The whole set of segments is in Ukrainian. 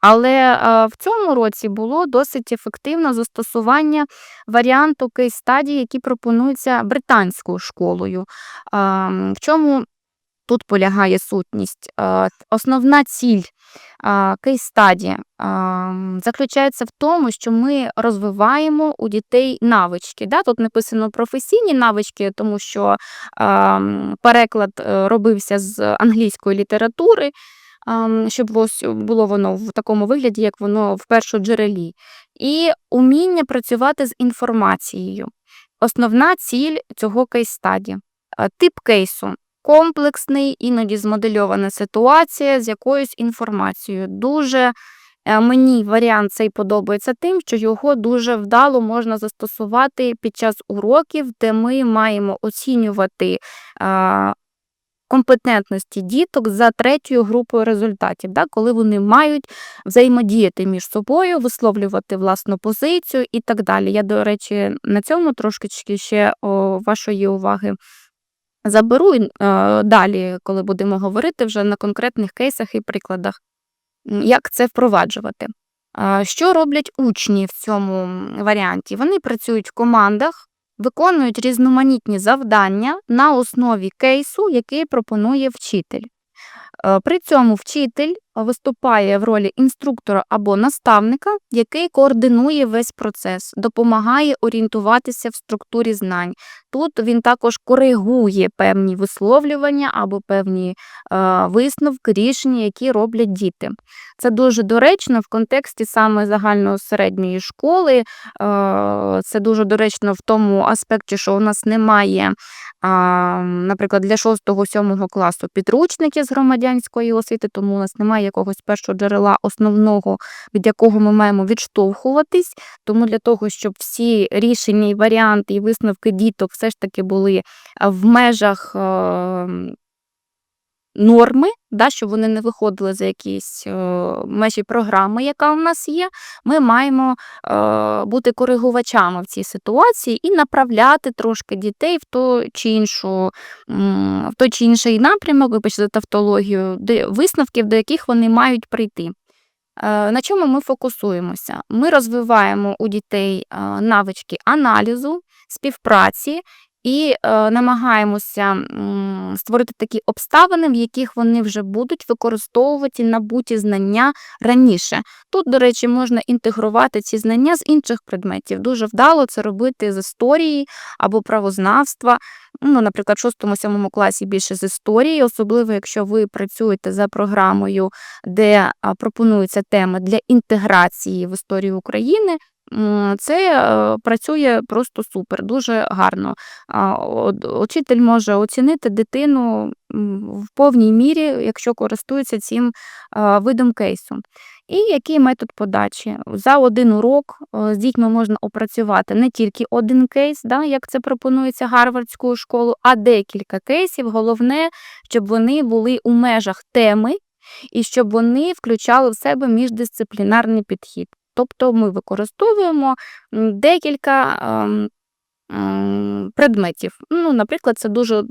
Але, е, в цьому році було досить ефективно застосування варіанту кейс-стаді, який пропонується британською школою. В чому тут полягає сутність? Е, основна ціль, а, кейс-стаді, ам, заключається в тому, що ми розвиваємо у дітей навички. Да? Тут написано професійні навички, тому що, переклад, е, робився з англійської літератури, щоб ось було воно в такому вигляді, як воно в першоджерелі. І уміння працювати з інформацією. Основна ціль цього кейс-стаді. Е, тип кейсу комплексний, іноді змодельована ситуація з якоюсь інформацією. Дуже е, мені варіант цей подобається тим, що його дуже вдало можна застосувати під час уроків, де ми маємо оцінювати компетентності діток за третьою групою результатів, да, коли вони мають взаємодіяти між собою, висловлювати власну позицію і так далі. Я, до речі, на цьому трошки ще о, вашої уваги заберу е, далі, коли будемо говорити вже на конкретних кейсах і прикладах, як це впроваджувати. Що роблять учні в цьому варіанті? Вони працюють в командах, виконують різноманітні завдання на основі кейсу, який пропонує вчитель. Е, При цьому вчитель виступає в ролі інструктора або наставника, який координує весь процес, допомагає орієнтуватися в структурі знань. Тут він також коригує певні висловлювання або певні е, висновки, рішення, які роблять діти. Це дуже доречно в контексті саме загальної середньої школи. Е, це дуже доречно в тому аспекті, що у нас немає, а, наприклад, для 6-7 класу підручників з громадянської освіти, тому у нас немає якогось першого джерела основного, від якого ми маємо відштовхуватись. Тому для того, щоб всі рішення і варіанти, і висновки діток все ж таки були в межах е, норми, да, щоб вони не виходили за якісь е, межі програми, яка у нас є, ми маємо е, бути коригувачами в цій ситуації і направляти трошки дітей в ту чи іншу, в той чи інший напрямок, вибачте тавтологію, де висновків, до яких вони мають прийти. Е, На чому ми фокусуємося? Ми розвиваємо у дітей е, навички аналізу, співпраці і е, намагаємося створити такі обставини, в яких вони вже будуть використовувати набуті знання раніше. Тут, до речі, можна інтегрувати ці знання з інших предметів. Дуже вдало це робити з історії або правознавства. Ну, наприклад, в 6-7 класі більше з історії, особливо якщо ви працюєте за програмою, де пропонуються теми для інтеграції в історію України. Це е, працює просто супер, дуже гарно. Учитель може оцінити дитину в повній мірі, якщо користується цим видом кейсу. І який метод подачі? За один урок е, з дітьми можна опрацювати не тільки один кейс, да, як це пропонується Гарвардською школою, а декілька кейсів. Головне, щоб вони були у межах теми і щоб вони включали в себе міждисциплінарний підхід. Тобто ми використовуємо декілька ем, предметів. Ну, наприклад, це дуже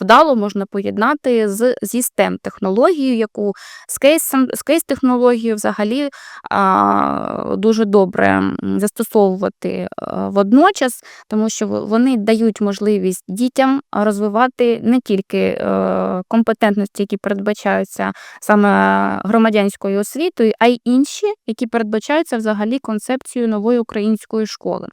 вдало можна поєднати з зі STEM технологією, яку з кейс-технологією взагалі а, дуже добре застосовувати водночас, тому що вони дають можливість дітям розвивати не тільки е, компетентності, які передбачаються саме громадянською освітою, а й інші, які передбачаються взагалі концепцією нової української школи.